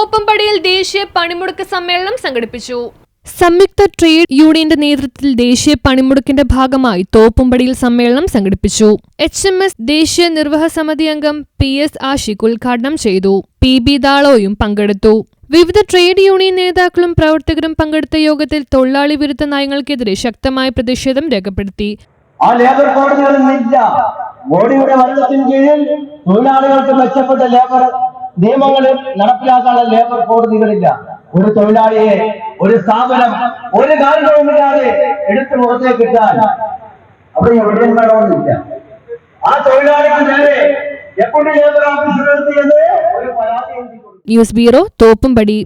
തോപ്പുംപടിയിൽ ദേശീയ പണിമുടക്ക് സമ്മേളനം സംഘടിപ്പിച്ചു. സംയുക്ത ട്രേഡ് യൂണിയന്റെ നേതൃത്വത്തിൽ ദേശീയ പണിമുടക്കിന്റെ ഭാഗമായി തോപ്പുംപടിയിൽ സമ്മേളനം സംഘടിപ്പിച്ചു. എച്ച് എം എസ് ദേശീയ നിർവഹ സമിതി അംഗം പി എസ് ആഷിഖ് ഉദ്ഘാടനം ചെയ്തു. പി ബി ദാളോയും പങ്കെടുത്തു. വിവിധ ട്രേഡ് യൂണിയൻ നേതാക്കളും പ്രവർത്തകരും പങ്കെടുത്ത യോഗത്തിൽ തൊഴിലാളി വിരുദ്ധ നയങ്ങൾക്കെതിരെ ശക്തമായ പ്രതിഷേധം രേഖപ്പെടുത്തി. ആ ലേബർ ഭരണത്തിന് കീഴിൽ തൊഴിലാളികൾക്ക് മെച്ചപ്പെട്ട ലേബർ നിയമങ്ങൾ നടപ്പിലാക്കാനുള്ള ലേബർ കോടതികളില്ല. ഒരു തൊഴിലാളിയെ ഒരു സ്ഥാപനം ഒരു കാരണവുമില്ലാതെ എടുത്തു പുറത്തേക്ക് ഇട്ടാൽ അവിടെ എവിടെയും വേണമെന്നില്ല ആ തൊഴിലാളിക്ക് നേരെ എപ്പോഴും ലേബർ എത്തിയത് ഒരു പരാതി ന്യൂസ് ബ്യൂറോ തോപ്പുംപടി.